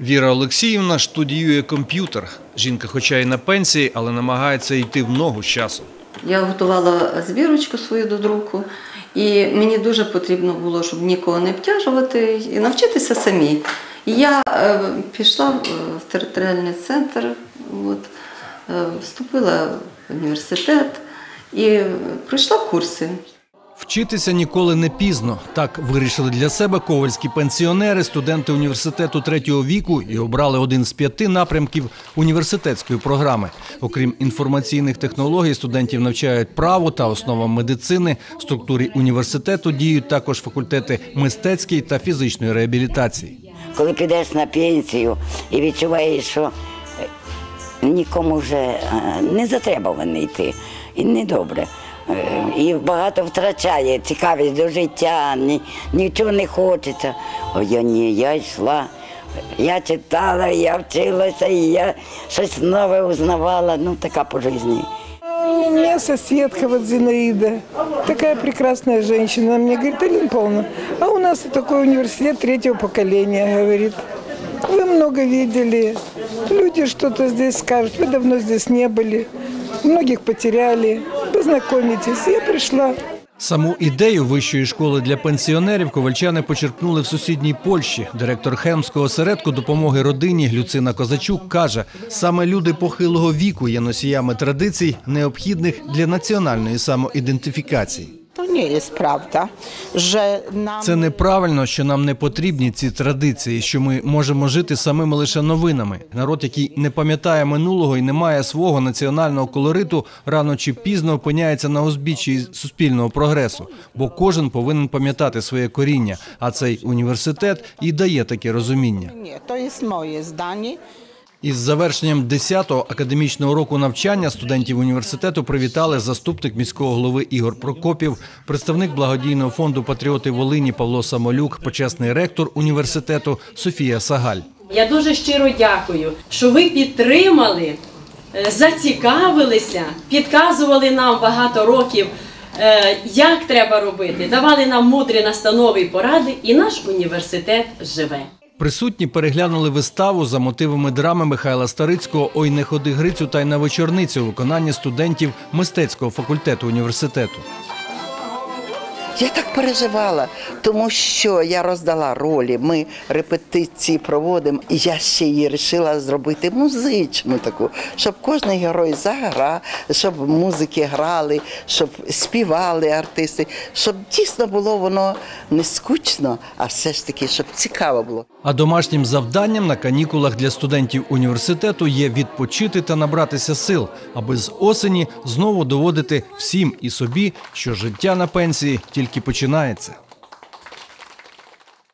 Віра Олексіївна студіює комп'ютер. Жінка, хоча й на пенсії, але намагається йти в ногу з часом. Я готувала збірочку свою до друку, і мені дуже потрібно було, щоб нікого не обтяжувати і навчитися самі. Я е, пішла в в територіальний центр, от, е, вступила в університет і пройшла курси. Вчитися ніколи не пізно. Так вирішили для себе ковальські пенсіонери, студенти університету третього віку і обрали один з п'яти напрямків університетської програми. Окрім інформаційних технологій, студентів навчають право та основам медицини. В структурі університету діють також факультети мистецької та фізичної реабілітації. Коли підеш на пенсію і відчуваєш, що е, нікому вже е, не затребуваний йти, і недобре. Е, І багато втрачає цікавість до життя, ні, нічого не хочеться. О, я ні, я йшла, я читала, я вчилася, і я щось нове узнавала, ну така по житті. У меня соседка вот Зинаида, такая прекрасная женщина, она мне говорит, Алина Павловна, а у нас такой университет третьего поколения, говорит. Вы много видели, люди что-то здесь скажут, вы давно здесь не были, многих потеряли, Познакомитесь. Я пришла. Саму ідею вищої школи для пенсіонерів ковальчани почерпнули в сусідній Польщі. Директор Хемського осередку допомоги родині Люцина Козачук каже: саме люди похилого віку є носіями традицій, необхідних для національної самоідентифікації. Prawda, że nam Це неправильно, що нам не потрібні ці традиції, що ми можемо жити самими лише новинами. Народ, який не пам'ятає минулого і не має свого національного колориту, рано чи пізно опиняється на узбіччі суспільного прогресу, бо кожен повинен пам'ятати своє коріння. А цей університет і дає таке розуміння. nie, to jest moje zdanie. Із завершенням 10-го академічного року навчання студентів університету привітали заступник міського голови Ігор Прокопів, представник благодійного фонду Патріоти Волині Павло Самолюк, почесний ректор університету Софія Сагаль. Я дуже щиро дякую, що ви підтримали, е, зацікавилися, підказували нам багато років, е, як треба робити, давали нам мудрі настанови і поради, і наш університет живе. Присутні переглянули виставу за мотивами драми Михайла Старицького Ой не ходи Грицю та й на вечорницю виконання студентів мистецького факультету університету. Я так переживала, тому що я роздала ролі. Ми репетиції проводимо, і я ще її вирішила зробити музичну таку, щоб кожен герой заграв, щоб музики грали, щоб співали артисти, щоб дійсно було воно не скучно, а все ж таки, щоб цікаво було. А домашнім завданням на канікулах для студентів університету є відпочити та набратися сил, аби з осені знову доводити всім і собі, що життя на пенсії тільки починається.